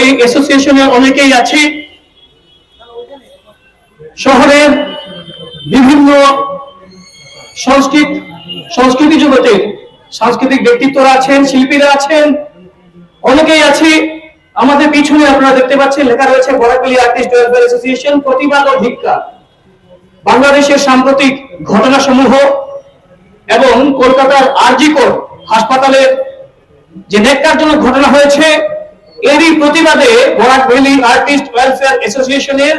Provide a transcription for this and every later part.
এই অ্যাসোসিয়েশনে অনেকেই আছি। শহরের বিভিন্ন সংস্কৃত, সংস্কৃতি জগতে সাংস্কৃতিক ব্যক্তিত্বরা আছেন, শিল্পীরা আছেন, অনেকেই আছি। আমাদের পিছনে আপনারা দেখতে পাচ্ছেন, লেখা রয়েছে, বরাকলি আর্টিস্ট ওয়েলফেয়ার অ্যাসোসিয়েশন, প্রতিবাদ ও ভিক্ষা বাংলাদেশের সাম্প্রতিক ঘটনাসমূহ এবং কলকাতার আরজিকর হাসপাতালের যে ন্যাক্কারজনক ঘটনা হয়েছে এরই প্রতিবাদে বরাক ভ্যালি আর্টিস্ট ওয়েলফেয়ার অ্যাসোসিয়েশনের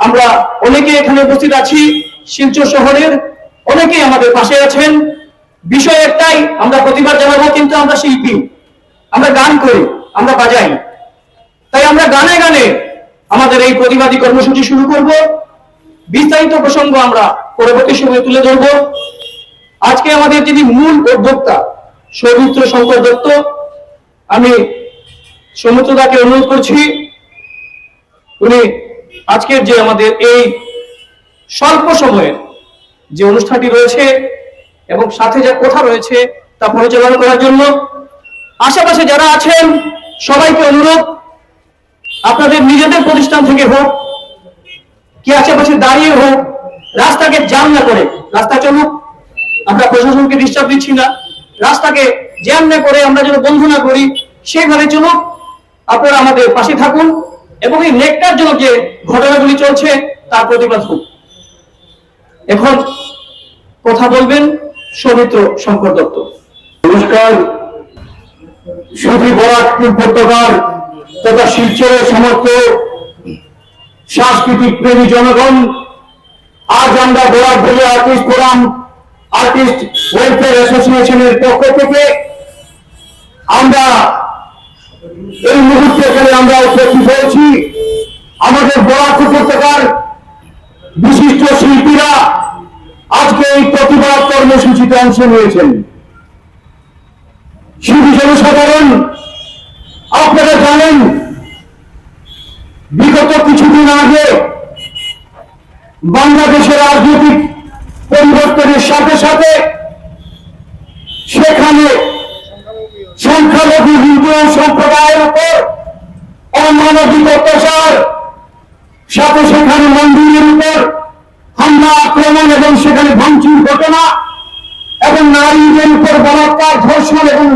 আমরা অনেকে এখানে উপস্থিত আছি, শিলচর শহরের অনেকেই আমাদের পাশে আছেন। বিষয় একটাই, আমরা প্রতিবাদ জানাব কিন্তু আমরা শিল্পী। আমরা গান করি, আমরা বাজাই। তাই আমরা গানে গানে আমাদের এই প্রতিবাদী কর্মসূচি শুরু করব। বিস্তারিত প্রসঙ্গ আমরা পরবর্তী সময়ে তুলে ধরব। আজকে আমাদের যিনি মূল উদ্যোক্তা, সৌমিত্র শঙ্কর দত্ত, আমি সৌমিত্রদাকে অনুরোধ করছি, উনি আজকের যে আমাদের এই স্বল্প সময়ের যে অনুষ্ঠানটি রয়েছে এবং সাথে যা কথা রয়েছে তা পরিচালনা করার জন্য আশেপাশে যারা আছেন, সবাইকে অনুরোধ, আপনাদের নিজেদের প্রতিষ্ঠান থেকে হোক, কি আশেপাশে দাঁড়িয়ে হোক, রাস্তাকে জ্যাম না করে, রাস্তা চলুক, আমরা প্রশাসনকে ডিস্টার্ব দিচ্ছি না, রাস্তাকে জ্যাম না করে আমরা যেন বন্ধ না করি সেইভাবে চলুক। আপনারা আমাদের পাশে থাকুন এবং এই নেকটার জন্য যে ঘটনাগুলি চলছে, তার প্রতিবাদ হোক এখন কথা বলবেন সৌমিত্র শঙ্কর দত্ত। নমস্কার। সুধী বরাক পত্রকার তথা শিলচরের সমস্ত সাংস্কৃতিক প্রেমী জনগণ, আজ আমরা বরাক ভেবে আর্টিস্ট ফোরাম, আর্টিস্ট ওয়েলফেয়ার অ্যাসোসিয়েশনের পক্ষ থেকে আমরা এই মুহূর্তে এখানে আমরা উপস্থিত হয়েছি। আমাদের বরাক উপত্যকার বিশিষ্ট শিল্পীরা আজকে এই প্রতিবাদ কর্মসূচিতে অংশ নিয়েছেন। শিল্পী জনসাধারণ, আপনারা জানেন, বিগত কিছুদিন আগে বাংলাদেশের রাজনৈতিক পরিবর্তনের সাথে সাথে সেখানে হিন্দু সম্প্রদায়ের উপর অমানবিক অত্যাচার, সাথে সেখানে মন্দিরের উপর হামলা, আক্রমণ এবং সেখানে ভাঙচুর ঘটনা এবং নারীদের উপর বলাৎকার ধর্ষণ এবং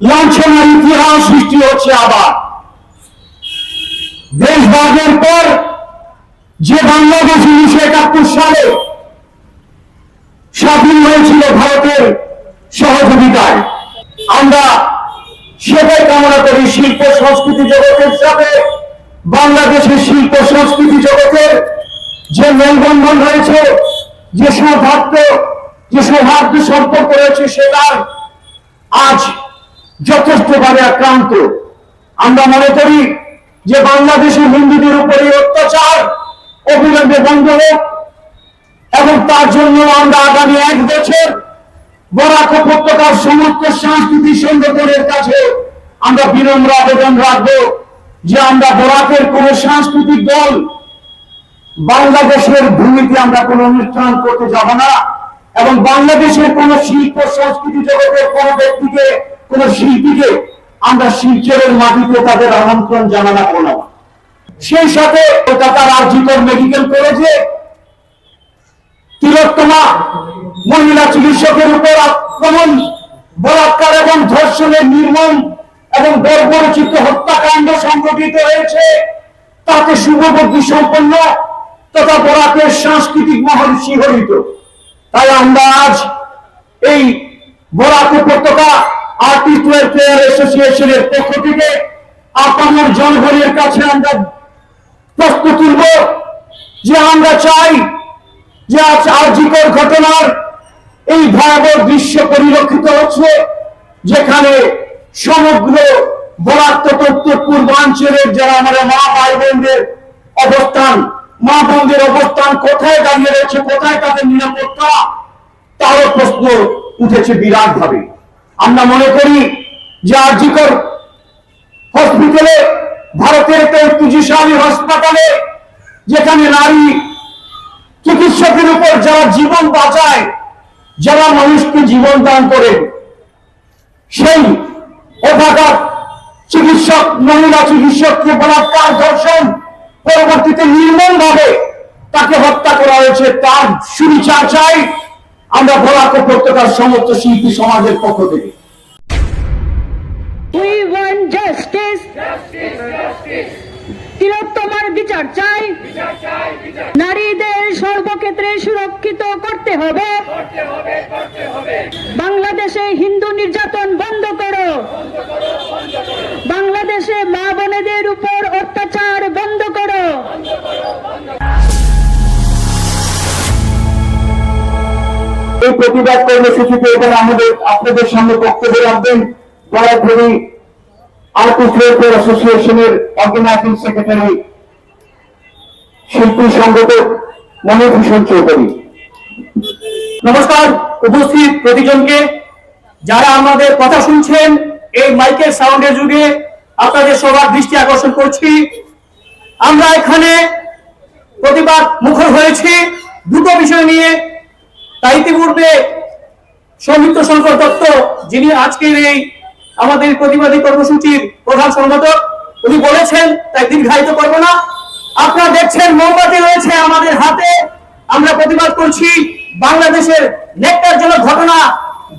লাঞ্ছনার ইতিহাস সৃষ্টি হচ্ছে আবার। দেশভাগের পর যে বাংলাদেশ উনিশশো একাত্তর সালে স্বাধীন হয়েছিল ভারতের সহযোগিতায়, আমরা সেটাই কামনা করি শিল্প সংস্কৃতি জগতের সাথে বাংলাদেশের শিল্প সংস্কৃতি জগতের যে মেলবন্ধন রয়েছে, যে সৌভাগ্য যে সৌহার্দ্য সম্পর্ক রয়েছে সেটার আজ যথেষ্টভাবে আক্রান্ত। আমরা মনে করি যে বাংলাদেশের হিন্দুদের উপরে অত্যাচার অবিলম্বে বন্ধ হোক, এবং তার জন্য আমরা আগামী এক বছর বরাক উপত্যকার সমস্ত সংগঠনের কাছে আমরা বিনম্র আবেদন রাখব যে আমরা বরাকের কোন সাংস্কৃতিক দল বাংলাদেশের ভূমিতে আমরা কোন অনুষ্ঠান করতে যাব না এবং বাংলাদেশের কোন শিল্প, সংস্কৃতি জগতের কোন ব্যক্তিকে, কোন শিল্পীকে আমরা শিলচরের মাটিতে তাদের আমন্ত্রণ জানানো সেই সাথে কলকাতার আর্জিকর মেডিকেল কলেজে তিলোত্তমা মহিলা চিকিৎসকের উপর আক্রমণ, বলাৎকার এবং ধর্ষণের নির্মম এবং বর্বরচিত হত্যাকাণ্ড সংঘটিত হয়েছে। তাতে শুভবুদ্ধি সম্পন্ন তথা বরাকের সাংস্কৃতিক মহল শিহরিত। তাই আমরা আজ এই বরাক উপত্যকা আর্টিস্ট ওয়েলফেয়ার অ্যাসোসিয়েশনের পক্ষ থেকে আপনার জনগণের কাছে আমরা প্রশ্ন তুলব যে আমরা চাই যে আজ আর্জিকর ঘটনার এই ভয়াবহ দৃশ্য পরিলক্ষিত হচ্ছে, যেখানে সমগ্র উত্তর পূর্বাঞ্চলের যারা আমাদের মা, ভাই, বোনদের অবস্থান, মা, বোনদের অবস্থান কোথায় দাঁড়িয়ে রয়েছে, কোথায় তাদের নিরাপত্তা, তারও প্রশ্ন উঠেছে বিরাট ভাবে আমরা মনে করি যে আর্জিকর হসপিটালে, ভারতের ঐতিহ্যশালী হাসপাতালে, যেখানে নারী চিকিৎসকের উপর যারা জীবন বাঁচায় যারা মানুষকে জীবন দান করে সেই অভাগা চিকিৎসক মহিলা চিকিৎসককে বলাৎকার ধর্ষণ পরবর্তীতে নির্মম ভাবে তাকে হত্যা করা হয়েছে। তার সুবিচার চাই আমরা বরাক উপত্যকার সমস্ত শিল্পী সমাজের পক্ষ থেকে। We want justice. তিলোত্তমার বিচার চাই। নারীদের সর্বক্ষেত্রে সুরক্ষিত করতে হবে। বাংলাদেশে হিন্দু নির্যাতন বন্ধ করো। বাংলাদেশে মা বোনেদের উপর অত্যাচার বন্ধ করো। এই প্রতিবাদ কর্মসূচিতে এখানে আমাদের আপনাদের সামনে বক্তব্য রাখবেন বরাকভূমি আর্টিস্ট ওয়েলফেয়ার অ্যাসোসিয়েশনের অর্গানাইজিং সেক্রেটারি শিল্পী সংগঠক চৌধুরী। নমস্কার, উপস্থিত প্রতিজনকে যারা আমাদের কথা শুনছেন এই মাইকের সাউন্ডের যুগে, আপনাদের সবার দৃষ্টি আকর্ষণ করছি। আমরা এখানে প্রতিবাদ মুখর হয়েছি। দুটো বিষয় নিয়ে তাই ইতিপূর্বে সৌমিত্র শঙ্কর দত্ত, যিনি আজকের এই আমাদের প্রতিবাদী কর্মসূচির প্রধান সংগঠক, উনি বলেছেন, তাই দীর্ঘায়িত করব না। আপনারা দেখছেন, মোমবাতি রয়েছে আমাদের হাতে। আমরা প্রতিবাদ করছি বাংলাদেশের নেকটারজনক ঘটনা,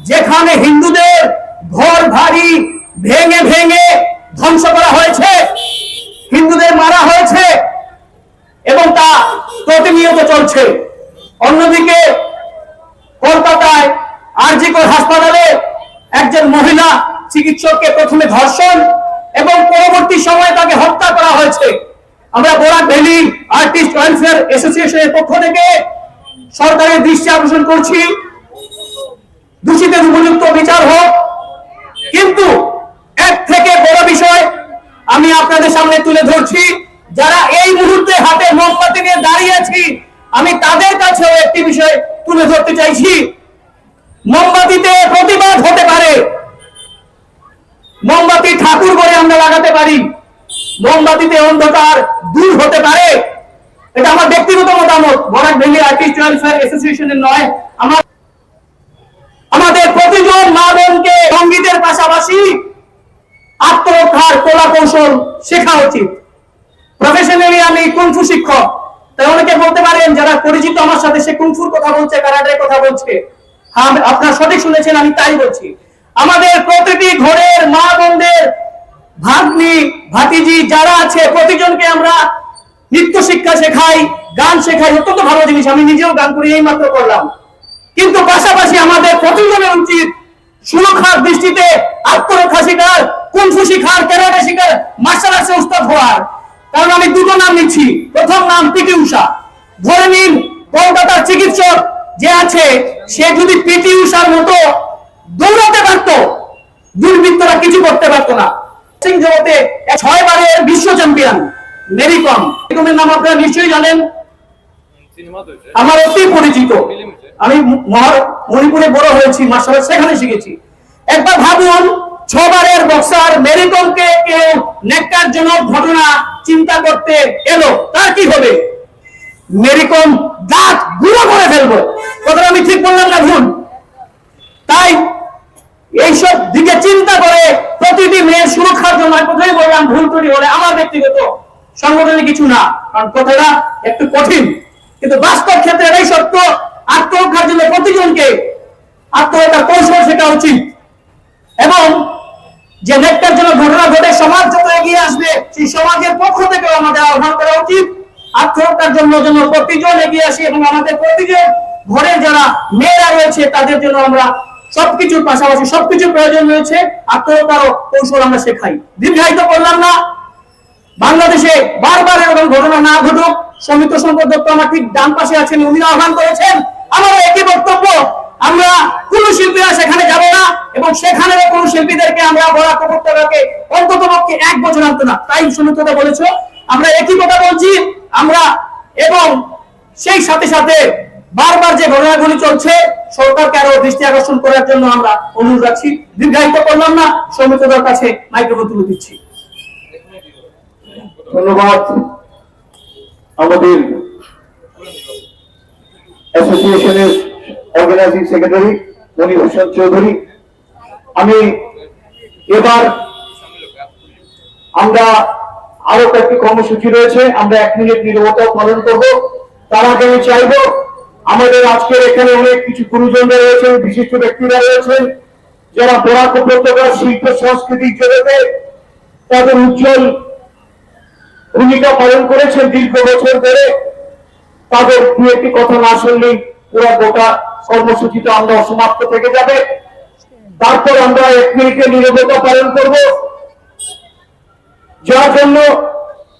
যেখানে হিন্দুদের ঘর ভারী ভেঙে ভেঙে ধ্বংস করা হয়েছে। হিন্দুদের মারা হয়েছে এবং তা প্রতিনিয়ত চলছে। অন্যদিকে কলকাতায় আরজিকর হাসপাতালে একজন মহিলা চিকিৎসককে প্রথমে ধর্ষণ এবং পরবর্তী সময়ে তাকে হত্যা করা হয়েছে। আমরা বোরাক ভ্যালি আর্টিস্ট ওয়েলফেয়ার অ্যাসোসিয়েশনের পক্ষ থেকে সরকারের দৃষ্টি আকর্ষণ করছি। দোষীদের উপযুক্ত বিচার হোক। কিন্তু এক থেকে বড় বিষয় আমি আপনাদের সামনে তুলে ধরছি, যারা এই মুহূর্তে হাতে মোমবাতি নিয়ে দাঁড়িয়ে আছি, আমি তাদের কাছেও একটি বিষয় তুলে ধরতে চাইছি। মোমবাতিতে প্রতিবাদ হতে পারে। মোমবাতি ঠাকুর করে আমরা লাগাতে পারি। মোমবাতিতে অন্ধকার দূর হতে পারে। এটা আমার ব্যক্তিগত মতামত। বরাক ভ্যালি আর্টিস্ট ওয়েলফেয়ার অ্যাসোসিয়েশনের নয়, আমার আমাদের প্রতিজন মা বোনকে সঙ্গীতের পাশাপাশি আত্মরক্ষার কলা কৌশল শেখা উচিত। প্রফেশনালি আমি কুংফু শিক্ষক। তাই অনেকে বলতে পারেন, যারা পরিচিত আমার সাথে সে কুংফুর কথা বলছে, কারাটের কথা বলছে। হ্যাঁ আপনারা সঠিক শুনেছেন, আমি তাই বলছি। আমাদের প্রতিটি ঘরের মা বোনদের ভাগ্নি, ভাতিজি যারা আছে, প্রতিজনকে আমরা নৃত্য শিক্ষা শেখাই, গান শেখাই। অত্যন্ত ভালো জিনিস, আমি নিজেও গান করি এই মাত্র করলাম। কিন্তু পাশাপাশি আমাদের প্রতিজনের উচিত সুরক্ষার দৃষ্টিতে আত্মরক্ষা শিকার কুংফু শিকার, ক্যারাটে শিকার, মার্শাল আর্টসে উস্তাদ হওয়ার। কারণ আমি দুটো নাম নিচ্ছি। প্রথম নাম পিটি উষা ধরে নিন, কলকাতার চিকিৎসক যে আছে, সে যদি পিটি উষার মতো দৌড়াতে পারত। দুর্বৃত্তরা কিছু করতে পারতো না। সিং জগতে ছয় বারের বিশ্ব চ্যাম্পিয়ন মেরি কম এরকমের নাম আপনারা নিশ্চয়ই জানেন। আমার অতি পরিচিত। আমি মণিপুরে বড় হয়েছি, মার্শাল সেখানে শিখেছি। একবার ভাবুন, ছবারের বক্সার মেরিকমকে কেউ নেককারজনক ঘটনা চিন্তা করতে এলো, তার কি হবে? মেরিকম দাঁত গুঁড়ো করে ফেলব। কথাটা আমি ঠিক বললাম না, ভুল। তাই এইসব দিকে চিন্তা করে প্রতিটি মেয়ের সুরক্ষার জন্য আমি প্রথমেই বললাম, ভুল ত্রুটি হলে আমার ব্যক্তিগত সংগঠনে কিছু না। কারণ কথাটা একটু কঠিন। কিন্তু বাস্তব ক্ষেত্রে এটাই সত্য, আত্মরক্ষার জন্য প্রতিজনকে আত্মরক্ষার কৌশল শেখা উচিত। এবং যে নেকটার জন্য ঘটনা ঘটে, সমাজ যত এগিয়ে আসবে, সেই সমাজের পক্ষ থেকে আমাদের আহ্বান করা উচিত। আত্মহত্যার জন্য যেন প্রতিজন এগিয়ে আসি এবং আমাদের প্রতিজন ঘরের যারা মেয়েরা রয়েছে, তাদের জন্য আমরা সবকিছুর পাশাপাশি সবকিছুর প্রয়োজন রয়েছে। আত্মহত্যারও কৌশল আমরা শেখাই। দীর্ঘায়িত করলাম না। বাংলাদেশে বারবার এরকম ঘটনা না ঘটুক। সমিত সম্পদ দত্ত আমার ঠিক ডান পাশে আছেন, উনি আহ্বান করেছেন, আমারও একই বক্তব্য। আমরা কোন শিল্পীরা সেখানে যাব না এবং সেখানে কোন শিল্পীদেরকে আমরা বরাক উপত্যকাকে অন্তত পক্ষে এক বছর আনতো না। তাই সমিতটা বলেছ, আমরা একই কথা বলছি। আমরা এবং সেই সাথে সাথে বারবার যে ঘটনাগুলি চলছে সরকারকে আরও দৃষ্টি আকর্ষণ করার জন্য আমরা অনুরোধ রাখছি। দীর্ঘায়িত করলাম না কাছে মাইক্রোফোন তুলে দিচ্ছি। ধন্যবাদ। আমাদের অ্যাসোসিয়েশনের অর্গানাইজিং সেক্রেটারি মণিভূষণ চৌধুরী, আমি এবার আমরা আরও কয়েকটি কর্মসূচি রয়েছে, আমরা এক মিনিট নিরবতা পালন করব। তার আগে আমি চাইব আমাদের আজকের এখানে অনেক কিছু গুরুজনরা রয়েছেন, বিশিষ্ট ব্যক্তিরা রয়েছেন, যারা বরাক উপত্যকার শিল্প সংস্কৃতির জগতে তাদের উজ্জ্বল ভূমিকা পালন করেছেন দীর্ঘ বছর ধরে। তাদের দু একটি কথা না শুনলেই পুরো গোটা কর্মসূচিটা আমরা অসমাপ্ত থেকে যাবে। তারপর আমরা এক মিনিটের নিরবতা পালন করব। যার জন্য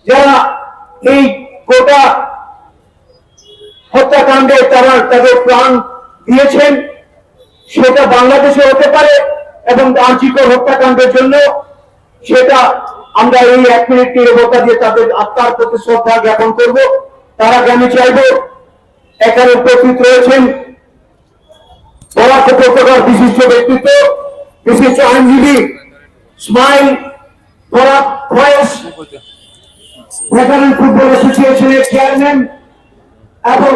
যারা এই গোটা হত্যাকাণ্ডে তারা তাদের প্রাণ দিয়েছেন, সেটা বাংলাদেশে হতে পারে এবং আর্জিকর হত্যাকাণ্ডের জন্য সেটা আমরা এই এক মিনিট নিরবতা দিয়ে তাদের আত্মার প্রতি শ্রদ্ধা জ্ঞাপন করব। তার আমি চাইব, এখানে উপস্থিত রয়েছেন বরাক উপত্যকার বিশিষ্ট ব্যক্তিত্ব, বিশিষ্ট আইনজীবী, স্মাইল বরাক ভয়েস ফুটবল অ্যাসোসিয়েশনের চেয়ারম্যান এবং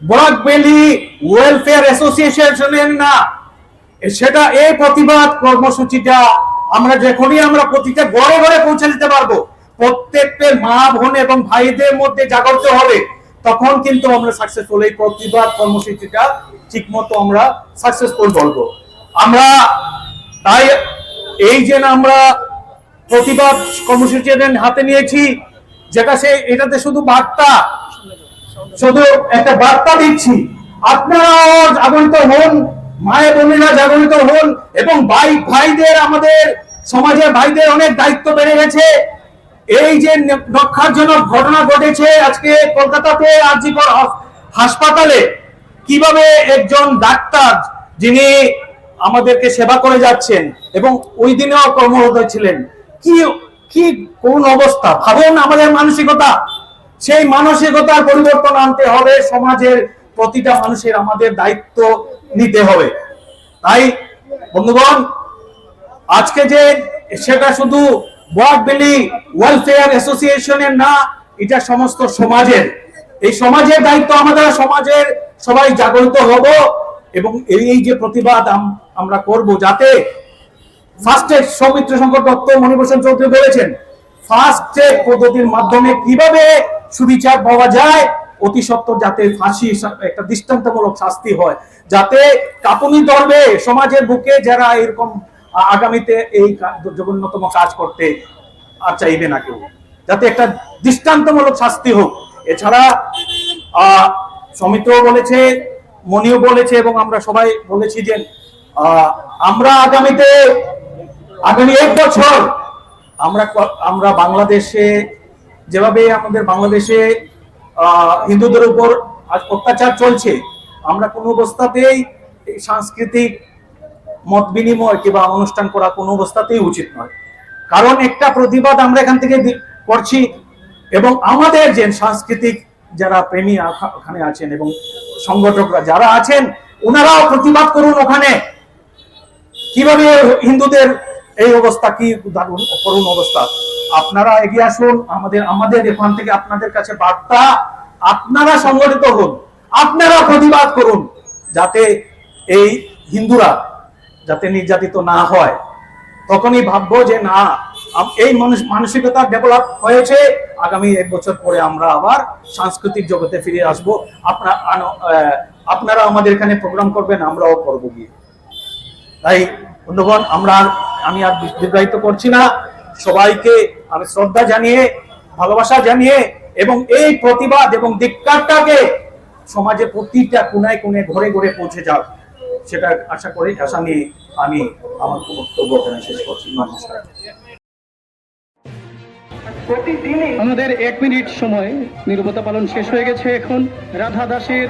বরাকবেলি ওয়েলফেয়ার অ্যাসোসিয়েশনের না। সেটা এই প্রতিবাদ কর্মসূচিটা আমরা যখনই আমরা প্রতিটা ঘরে ঘরে পৌঁছে দিতে পারব, প্রত্যেকটা মা বোন এবং ভাইদের মধ্যে জাগরতে হবে, তখন কিন্তু আমরা সাকসেসফুল এই প্রতিবাদ কর্মসূচিটা ঠিক মতো আমরা সাকসেসফুল বলব। আমরা তাই এই যে আমরা প্রতিবাদ কর্মসূচি হাতে নিয়েছি, যেটা সে এটাতে শুধু বার্তা শুধু একটা বার্তা দিচ্ছি, আপনারাও জাগরিত হন মায়ের বোনেরা জাগরিত হন, এবং ভাই, ভাইদের আমাদের সমাজের ভাইদের অনেক দায়িত্ব বেড়ে গেছে। এই যে রক্ষারজনক ঘটনা ঘটেছে আজকে কলকাতাতে আরজিকর হাসপাতালে, কীভাবে একজন ডাক্তার যিনি আমাদেরকে সেবা করে যাচ্ছেন এবং ওই দিনেও কর্মরত ছিলেন, কি কি, কোন অবস্থা? ভাবুন আমাদের মানসিকতা। সেই মানসিকতার পরিবর্তন আনতে হবে, সমাজের প্রতিটা মানুষের আমাদের দায়িত্ব নিতে হবে। তাই বন্ধুগণ, আজকে যে সেটা শুধু বকবেলি ওয়েলফেয়ার অ্যাসোসিয়েশনের না, এটা সমস্ত সমাজের। এই সমাজের দায়িত্ব আমাদের সমাজের সবাই জাগরিত হব এবং এই যে প্রতিবাদ আমরা করব যাতে ফার্স্টে সৌমিত্র শঙ্কর দত্ত মণিভূষণ চৌধুরী বলেছেন ফার্স্ট পদ্ধতির মাধ্যমে কীভাবে সুবিচার পাওয়া যায়, অতি সত্বর যাতে ফাঁসি একটা দৃষ্টান্তমূলক শাস্তি হয়। যাতে কাপুনি ধরবে সমাজের বুকে যারা এরকম আগামীতে এই জঘন্যতম কাজ করতে আর চাইবে না কেউ। যাতে একটা দৃষ্টান্তমূলক শাস্তি হোক। এছাড়া আহ সমিত্র বলেছে মনিও বলেছে, এবং আমরা সবাই বলেছি যে আমরা আগামীতে, আগামী এক বছর আমরা আমরা বাংলাদেশে যেভাবে আমাদের বাংলাদেশে হিন্দুদের উপর আজ অত্যাচার চলছে, আমরা কোনো অবস্থাতেই সাংস্কৃতিক মত বিনিময় কিংবা অনুষ্ঠান করা কোনো অবস্থাতেই উচিত নয়। কারণ একটা প্রতিবাদ আমরা এখান থেকে করছি এবং আমাদের যে সাংস্কৃতিক যারা প্রেমী ওখানে আছেন এবং সংগঠকরা যারা আছেন, ওনারাও প্রতিবাদ করুন ওখানে। কীভাবে হিন্দুদের এই অবস্থা কি দারুণ করুণ অবস্থা। আপনারা এগিয়ে আসুন, আমাদের আমাদের এখান থেকে আপনাদের কাছে বার্তা, আপনারা সংগঠিত হন, আপনারা প্রতিবাদ করুন, যাতে এই হিন্দুরা যাতে নির্যাতিত না হয়। তখনই ভাববো যে না এই মানুষ, মানসিকতা ডেভেলপ হয়েছে, আগামী এক বছর পরে আমরা আবার সাংস্কৃতিক জগতে ফিরে আসব। আপনার আপনারা আমাদের এখানে প্রোগ্রাম করবেন, আমরাও করব গিয়ে। তাই বন্ধুগণ, আমরা আমি আর দীর্ঘায়িত করছি না। সবাইকে আমি শ্রদ্ধা জানিয়ে, ভালোবাসা জানিয়ে এবং এই প্রতিবাদ এবং ধিক্কারটাকে সমাজে প্রতিটা কোনায় কোনে ঘরে ঘরে পৌঁছে যাক। সেটা আশা করি, আশা নিয়ে আমি আমার বক্তব্য শেষ করছি। নমস্কার। আমাদের এক মিনিট সময় নিরবতা পালন শেষ হয়ে গেছে এখন। রাধা দাসের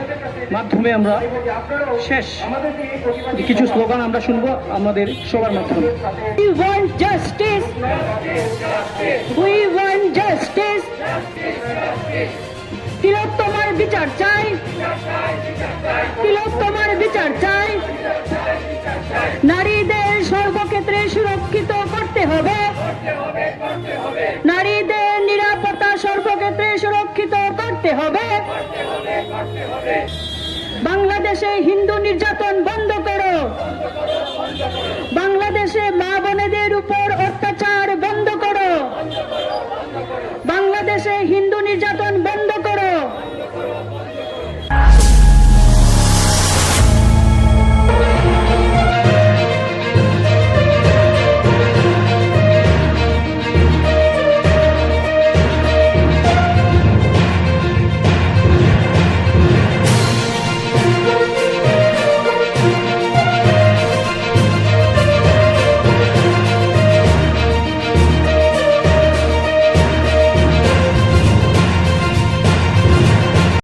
মাধ্যমে আমরা শেষ। কিছু স্লোগান আমরা শুনব আমাদের সবার মাধ্যমে। We want justice. We want justice. তিলোত্তমার বিচার চাই। তিলোত্তমার বিচার চাই। নারীদের করতে হবে। বাংলাদেশে হিন্দু নির্যাতন বন্ধ করো। বাংলাদেশে মা বোনেদের উপর অত্যাচার বন্ধ করো। বাংলাদেশে হিন্দু নির্যাতন